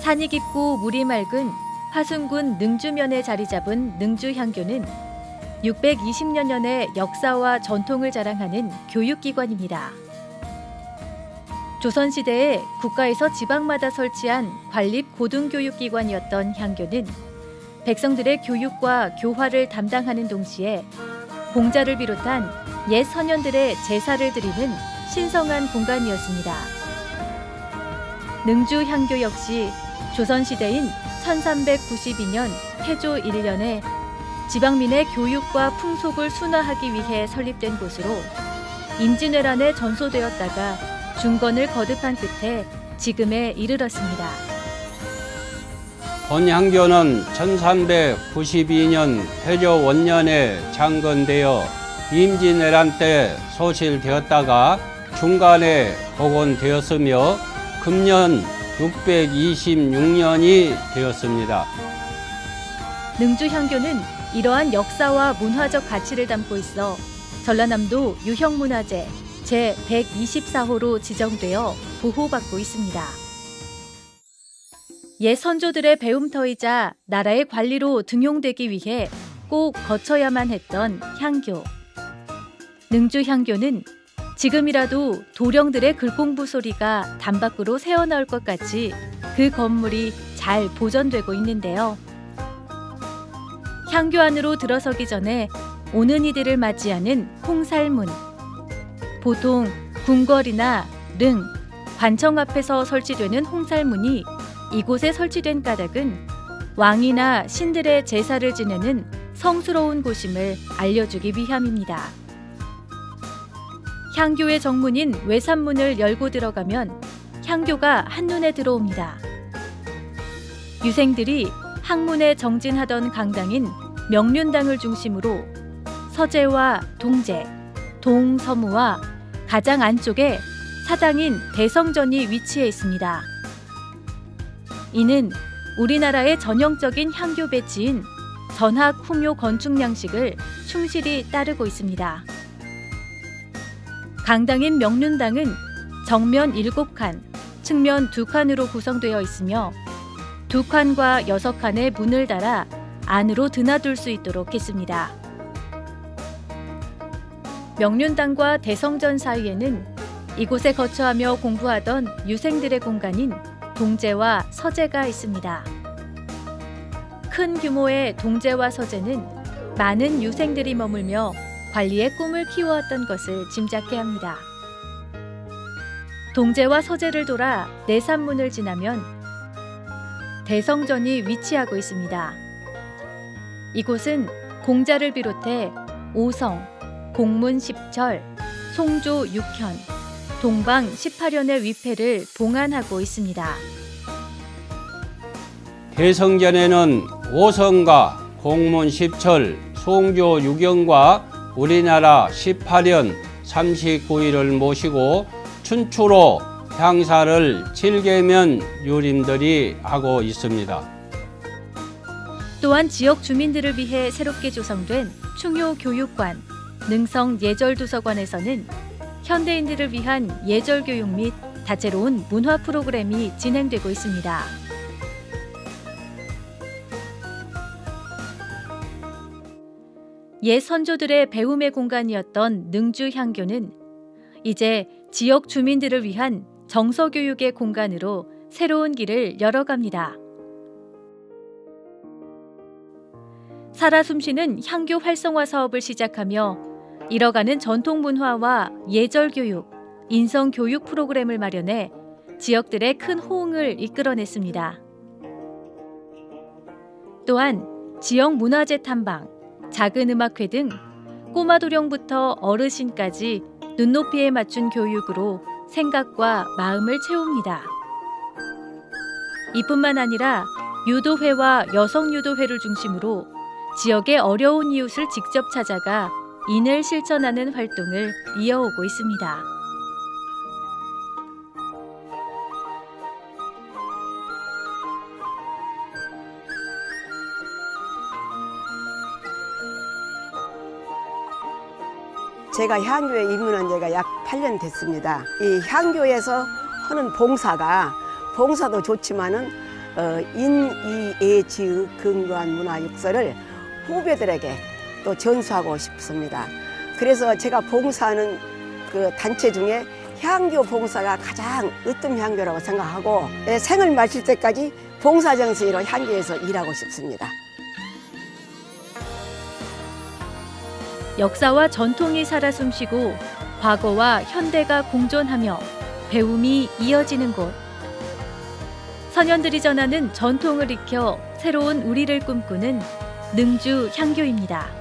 산이 깊고 물이 맑은 화순군 능주면에 자리 잡은 능주향교는 620여 년의 역사와 전통을 자랑하는 교육기관입니다. 조선시대에 국가에서 지방마다 설치한 관립 고등교육기관이었던 향교는 백성들의 교육과 교화를 담당하는 동시에 공자를 비롯한 옛 선현들의 제사를 드리는 신성한 공간이었습니다. 능주 향교 역시 조선시대인 1392년 태조 1년에 지방민의 교육과 풍속을 순화하기 위해 설립된 곳으로 임진왜란에 전소되었다가 중건을 거듭한 끝에 지금에 이르렀습니다. 본향교는 1392년 태조 원년에 창건되어 임진왜란 때 소실되었다가 중간에 복원되었으며 금년 626년이 되었습니다. 능주 향교는 이러한 역사와 문화적 가치를 담고 있어 전라남도 유형문화재 제124호로 지정되어 보호받고 있습니다. 옛 선조들의 배움터이자 나라의 관리로 등용되기 위해 꼭 거쳐야만 했던 향교. 능주 향교는 지금이라도 도령들의 글공부 소리가 담밖으로 새어나올 것 같이 그 건물이 잘 보존되고 있는데요. 향교 안으로 들어서기 전에 오는 이들을 맞이하는 홍살문. 보통 궁궐이나 릉, 관청 앞에서 설치되는 홍살문이 이곳에 설치된 까닭은 왕이나 신들의 제사를 지내는 성스러운 곳임을 알려주기 위함입니다. 향교의 정문인 외산문을 열고 들어가면 향교가 한눈에 들어옵니다. 유생들이 학문에 정진하던 강당인 명륜당을 중심으로 서재와 동재, 동서무와 가장 안쪽에 사당인 대성전이 위치해 있습니다. 이는 우리나라의 전형적인 향교 배치인 전학 후묘 건축 양식을 충실히 따르고 있습니다. 강당인 명륜당은 정면 7칸, 측면 2칸으로 구성되어 있으며 두 칸과 여섯 칸의 문을 달아 안으로 드나들 수 있도록 했습니다. 명륜당과 대성전 사이에는 이곳에 거처하며 공부하던 유생들의 공간인 동제와 서재가 있습니다. 큰 규모의 동제와 서재는 많은 유생들이 머물며 관리의 꿈을 키워왔던 것을 짐작케 합니다. 동제와 서재를 돌아 내산문을 지나면 대성전이 위치하고 있습니다. 이곳은 공자를 비롯해 오성, 공문 10철, 송조 6현, 동방 18현의 위패를 봉안하고 있습니다. 대성전에는 오성과 공문 10철, 송조 유경과 우리나라 18년 39일을 모시고 춘추로 향사를 7개면 유림들이 하고 있습니다. 또한 지역 주민들을 위해 새롭게 조성된 충효 교육관, 능성 예절 도서관에서는 현대인들을 위한 예절 교육 및 다채로운 문화 프로그램이 진행되고 있습니다. 옛 선조들의 배움의 공간이었던 능주 향교는 이제 지역 주민들을 위한 정서 교육의 공간으로 새로운 길을 열어갑니다. 살아 숨쉬는 향교 활성화 사업을 시작하며 이뤄가는 전통 문화와 예절 교육, 인성 교육 프로그램을 마련해 지역들의 큰 호응을 이끌어냈습니다. 또한 지역 문화재 탐방, 작은 음악회 등 꼬마 도령부터 어르신까지 눈높이에 맞춘 교육으로 생각과 마음을 채웁니다. 이뿐만 아니라 유도회와 여성 유도회를 중심으로 지역의 어려운 이웃을 직접 찾아가 인을 실천하는 활동을 이어오고 있습니다. 제가 향교에 입문한 지가 약 8년 됐습니다. 이 향교에서 하는 봉사가 봉사도 좋지만은 어, 인이애지의 근거한 문화 역사를 후배들에게 또 전수하고 싶습니다. 그래서 제가 봉사하는 그 단체 중에 향교 봉사가 가장 으뜸 향교라고 생각하고 예, 생을 마칠 때까지 봉사 정신으로 향교에서 일하고 싶습니다. 역사와 전통이 살아 숨쉬고 과거와 현대가 공존하며 배움이 이어지는 곳. 선현들이 전하는 전통을 익혀 새로운 우리를 꿈꾸는 능주 향교입니다.